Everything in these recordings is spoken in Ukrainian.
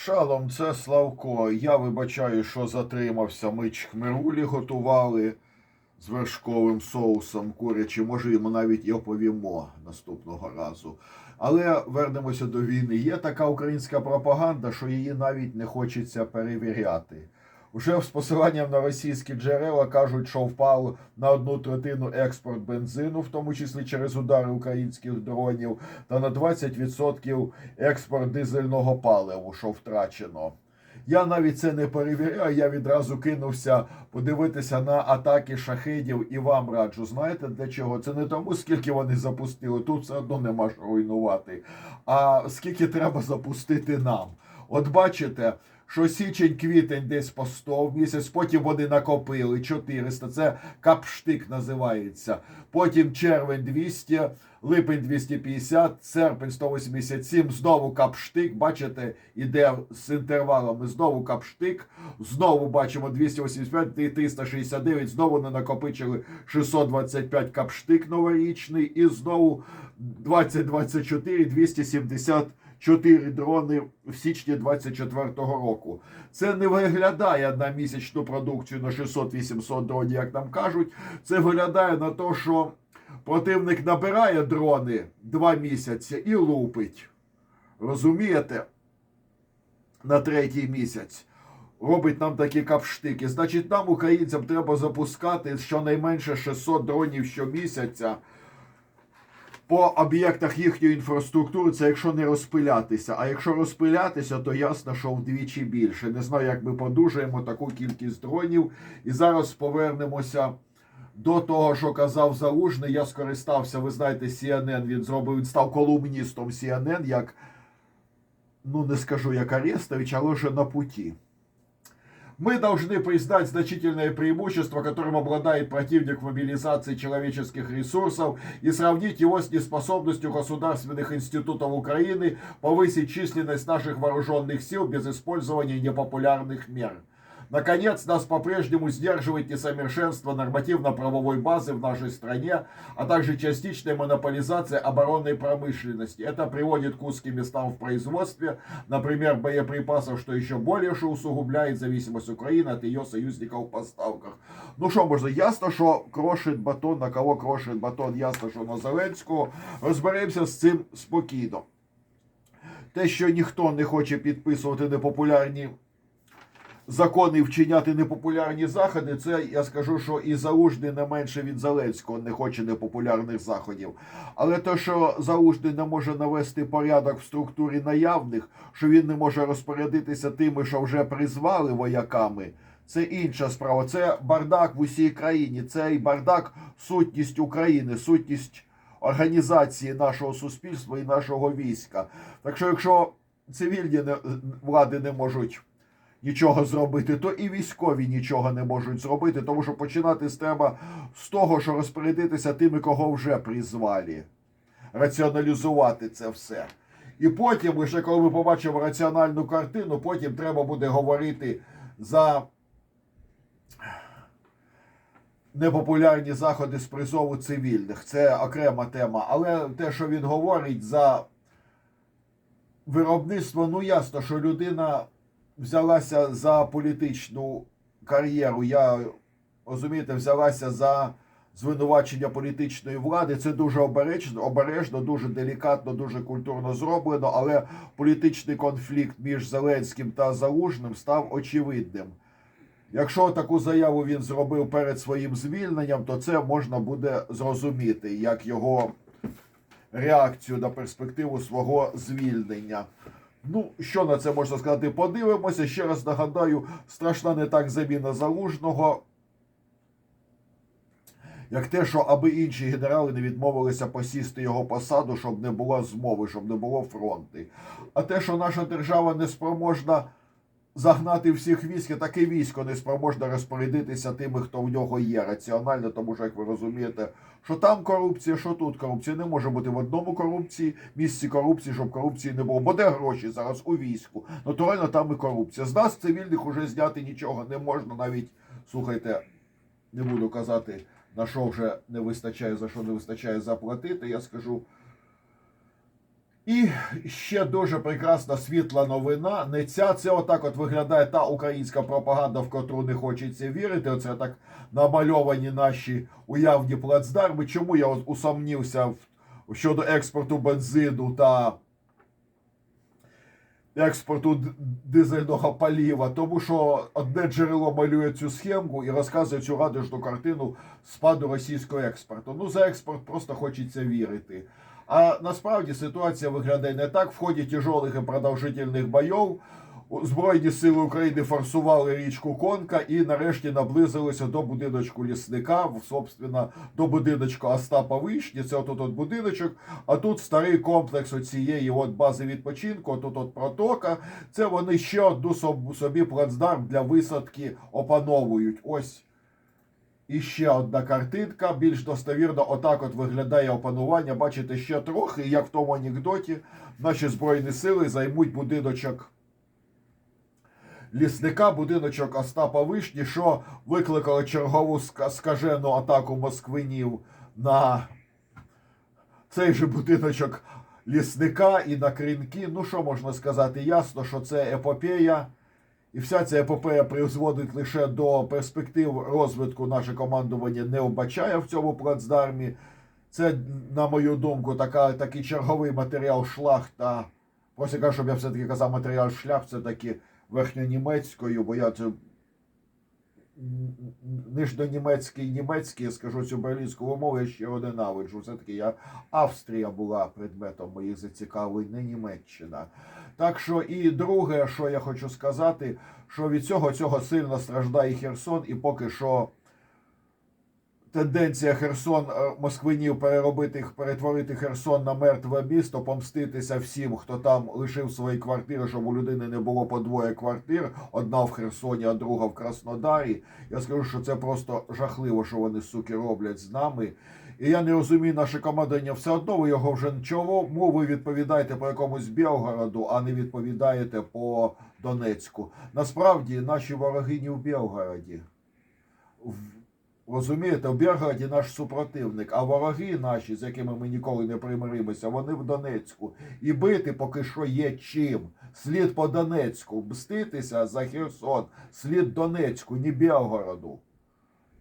Шалом, це Славко. Я вибачаю, що затримався. Ми чхмирулі готували з вершковим соусом курячим. Може, йому навіть і оповімо наступного разу. Але вернемося до війни. Є така українська пропаганда, що її навіть не хочеться перевіряти. Уже з посиланням на російські джерела кажуть, що впав на одну третину експорт бензину, в тому числі через удари українських дронів, та на 20% експорт дизельного палива, що втрачено. Я навіть це не перевіряю. Я відразу кинувся подивитися на атаки шахедів і вам раджу. Знаєте для чого? Це не тому, скільки вони запустили. Тут все одно нема що руйнувати. А скільки треба запустити нам. От бачите, що січень-квітень десь по 100 в місяць, потім вони накопили 400, це капштик називається. Потім червень 200, липень 250, серпень 187, знову капштик, бачите, іде з інтервалами, знову капштик, знову бачимо 285, і 369, знову не накопичили 625 капштик новорічний, і знову 2024, 270 4 дрони в січні 24-го року. Це не виглядає на місячну продукцію на 600-800 дронів, як нам кажуть. Це виглядає на те, що противник набирає дрони два місяці і лупить. Розумієте? На третій місяць. Робить нам такі капштики. Значить, нам, українцям, треба запускати щонайменше 600 дронів щомісяця по об'єктах їхньої інфраструктури, це якщо не розпилятися. А якщо розпилятися, то ясно, що вдвічі більше. Не знаю, як ми подужаємо таку кількість дронів. І зараз повернемося до того, що казав Залужний. Я скористався, ви знаєте, CNN, він зробив, він став колумністом CNN, як, ну не скажу, як Арестович, але вже на путі. Мы должны признать значительное преимущество, которым обладает противник в мобилизации человеческих ресурсов, и сравнить его с неспособностью государственных институтов Украины повысить численность наших вооруженных сил без использования непопулярных мер. Наконец, нас по-прежнему сдерживает несовершенство нормативно-правовой базы в нашей стране, а также частичная монополизация оборонной промышленности. Это приводит к узким местам в производстве, например, боеприпасов, что еще более что усугубляет зависимость Украины от ее союзников в поставках. Ну що можна, ясно, що крошить батон, на кого крошить батон, ясно, що на Зеленського. Розберемося з цим спокійно. Те, що ніхто не хоче підписувати непопулярні Закони вчиняти непопулярні заходи, це я скажу, що і Залужний не менше від Зеленського не хоче непопулярних заходів. Але те, що Залужний не може навести порядок в структурі наявних, що він не може розпорядитися тими, що вже призвали вояками. Це інша справа. Це бардак в усій країні. Цей бардак сутність України, сутність організації нашого суспільства і нашого війська. Так що, якщо цивільні влади не можуть нічого зробити, то і військові нічого не можуть зробити, тому що починати треба з того, що розпорядитися тими, кого вже призвали, раціоналізувати це все. І потім, лише коли ми побачимо раціональну картину, потім треба буде говорити за непопулярні заходи з призову цивільних. Це окрема тема. Але те, що він говорить за виробництво, ну ясно, що людина взялася за політичну кар'єру. Я розумієте, взялася за звинувачення політичної влади. Це дуже обережно, обережно, дуже делікатно, дуже культурно зроблено. Але політичний конфлікт між Зеленським та Залужним став очевидним. Якщо таку заяву він зробив перед своїм звільненням, то це можна буде зрозуміти як його реакцію на перспективу свого звільнення. Ну, що на це можна сказати? Подивимося. Ще раз нагадаю, страшна не так заміна залужного, як те, що аби інші генерали не відмовилися посісти його посаду, щоб не було змови, щоб не було фронти. А те, що наша держава не спроможна загнати всіх військ, і таке військо не спроможне розпорядитися тими, хто в нього є раціонально, тому що, як ви розумієте, що там корупція, що тут корупція. Не може бути в одному корупції, місці корупції, щоб корупції не було. Бо де гроші зараз у війську? Натурально там і корупція. З нас цивільних уже зняти нічого не можна. Навіть слухайте, не буду казати, на що вже не вистачає, за що не вистачає заплатити. Я скажу. І ще дуже прекрасна світла новина. Не ця, це отак от виглядає та українська пропаганда, в котру не хочеться вірити. Оце так намальовані наші уявні плацдарми. Чому я усомнівся щодо експорту бензину та експорту дизельного паліва? Тому що одне джерело малює цю схемку і розказує цю радужну картину спаду російського експорту. Ну, за експорт просто хочеться вірити. А насправді ситуація виглядає не так. В ході тяжелих і продовжительних бойов Збройні сили України форсували річку Конка і нарешті наблизилися до будиночку лісника, собственно, до будиночку Остапа Вишні. Це отут от будиночок. А тут старий комплекс оцієї от бази відпочинку, отут от протока. Це вони ще одну собі плацдарм для висадки опановують. Ось. І ще одна картинка, більш достовірно, отак от виглядає опанування. Бачите, ще трохи, як в тому анекдоті, наші збройні сили займуть будиночок лісника, будиночок Остапа Вишні, що викликало чергову скажену атаку москвинів на цей же будиночок лісника і на крінки. Ну, що можна сказати? Ясно, що це епопея. І вся ця епопея призводить лише до перспектив розвитку наше командування не вбачає в цьому плацдармі. Це, на мою думку, така, такий черговий матеріал шляхта. Просто кажу, щоб я все-таки казав матеріал шлях, це таки верхньонімецькою, бо я це нижньонімецький німецький, я скажу цю берлінську мову, я ще ненавиджу. Все-таки я Австрія була предметом моїх зацікавлень, не Німеччина. Так що, і друге, що я хочу сказати, що від цього цього сильно страждає Херсон, і поки що тенденція Херсон е, москвинів переробити перетворити Херсон на мертве місто, помститися всім, хто там лишив свої квартири, щоб у людини не було по двоє квартир, одна в Херсоні, а друга в Краснодарі. Я скажу, що це просто жахливо, що вони суки роблять з нами. І я не розумію наше командування. Все одно ви його вже чому ви відповідаєте по якомусь Білгороду, а не відповідаєте по Донецьку. Насправді наші вороги не в Білгороді. Розумієте, в Білгороді наш супротивник, а вороги наші, з якими ми ніколи не примиримося, вони в Донецьку. І бити поки що є чим. Слід по Донецьку, мститися за Херсон, слід Донецьку, не Білгороду.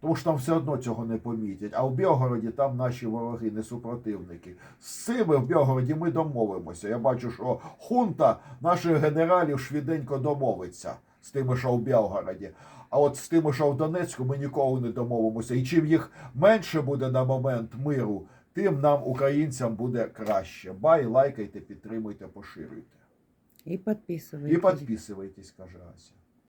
Тому що там все одно цього не помітять. А в Білгороді там наші вороги, не супротивники. З цими в Білгороді ми домовимося. Я бачу, що хунта наших генералів швиденько домовиться з тими, що в Білгороді. А от з тими, що в Донецьку, ми ніколи не домовимося. І чим їх менше буде на момент миру, тим нам, українцям, буде краще. Бай, лайкайте, підтримуйте, поширюйте. І підписуйтесь. І підписуйтесь, каже Ася.